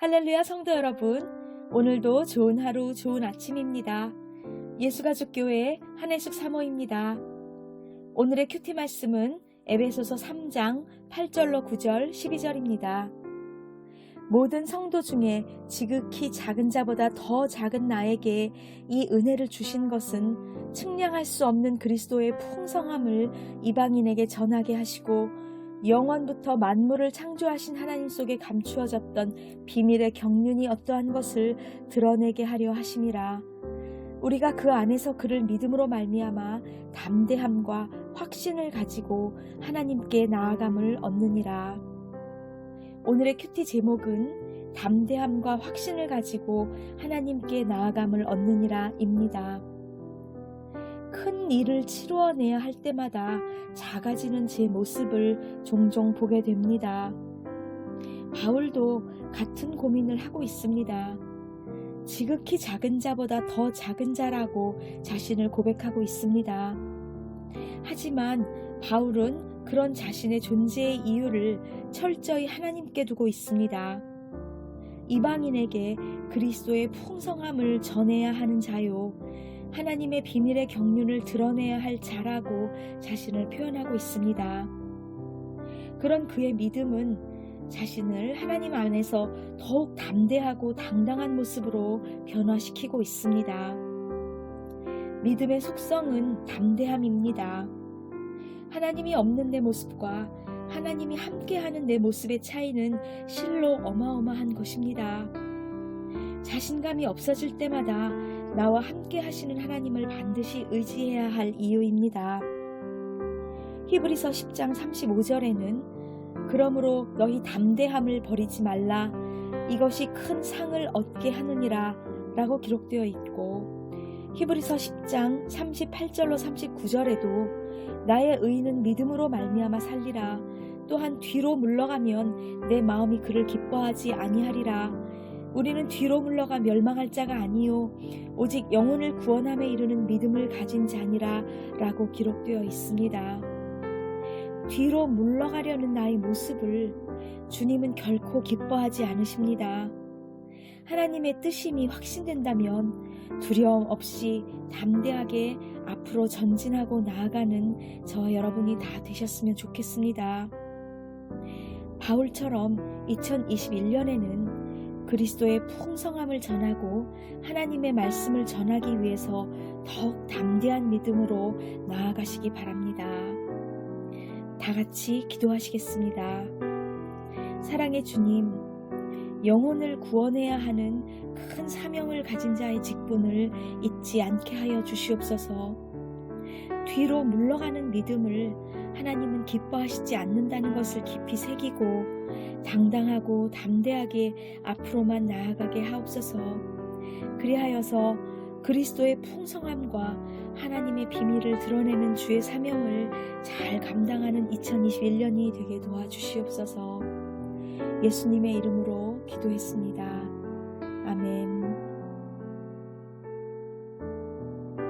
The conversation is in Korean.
할렐루야 성도 여러분, 오늘도 좋은 하루, 좋은 아침입니다. 예수가족교회 한혜숙 사모입니다. 오늘의 큐티 말씀은 에베소서 3장 8절로 9절 12절입니다. 모든 성도 중에 지극히 작은 자보다 더 작은 나에게 이 은혜를 주신 것은 측량할 수 없는 그리스도의 풍성함을 이방인에게 전하게 하시고 영원부터 만물을 창조하신 하나님 속에 감추어졌던 비밀의 경륜이 어떠한 것을 드러내게 하려 하심이라. 우리가 그 안에서 그를 믿음으로 말미암아 담대함과 확신을 가지고 하나님께 나아감을 얻느니라. 오늘의 큐티 제목은 담대함과 확신을 가지고 하나님께 나아감을 얻느니라입니다. 큰 일을 치루어내야 할 때마다 작아지는 제 모습을 종종 보게 됩니다. 바울도 같은 고민을 하고 있습니다. 지극히 작은 자보다 더 작은 자라고 자신을 고백하고 있습니다. 하지만 바울은 그런 자신의 존재의 이유를 철저히 하나님께 두고 있습니다. 이방인에게 그리스도의 풍성함을 전해야 하는 자요. 하나님의 비밀의 경륜을 드러내야 할 자라고 자신을 표현하고 있습니다. 그런 그의 믿음은 자신을 하나님 안에서 더욱 담대하고 당당한 모습으로 변화시키고 있습니다. 믿음의 속성은 담대함입니다. 하나님이 없는 내 모습과 하나님이 함께하는 내 모습의 차이는 실로 어마어마한 것입니다. 자신감이 없어질 때마다 나와 함께 하시는 하나님을 반드시 의지해야 할 이유입니다. 히브리서 10장 35절에는 그러므로 너희 담대함을 버리지 말라. 이것이 큰 상을 얻게 하느니라 라고 기록되어 있고 히브리서 10장 38절로 39절에도 나의 의는 믿음으로 말미암아 살리라. 또한 뒤로 물러가면 내 마음이 그를 기뻐하지 아니하리라 우리는 뒤로 물러가 멸망할 자가 아니요 오직 영혼을 구원함에 이르는 믿음을 가진 자니라 라고 기록되어 있습니다. 뒤로 물러가려는 나의 모습을 주님은 결코 기뻐하지 않으십니다. 하나님의 뜻임이 확신된다면 두려움 없이 담대하게 앞으로 전진하고 나아가는 저와 여러분이 다 되셨으면 좋겠습니다. 바울처럼 2021년에는 그리스도의 풍성함을 전하고 하나님의 말씀을 전하기 위해서 더욱 담대한 믿음으로 나아가시기 바랍니다. 다 같이 기도하시겠습니다. 사랑의 주님, 영혼을 구원해야 하는 큰 사명을 가진 자의 직분을 잊지 않게 하여 주시옵소서. 뒤로 물러가는 믿음을 하나님은 기뻐하시지 않는다는 것을 깊이 새기고 당당하고 담대하게 앞으로만 나아가게 하옵소서. 그리하여서 그리스도의 풍성함과 하나님의 비밀을 드러내는 주의 사명을 잘 감당하는 2021년이 되게 도와주시옵소서. 예수님의 이름으로 기도했습니다. 아멘.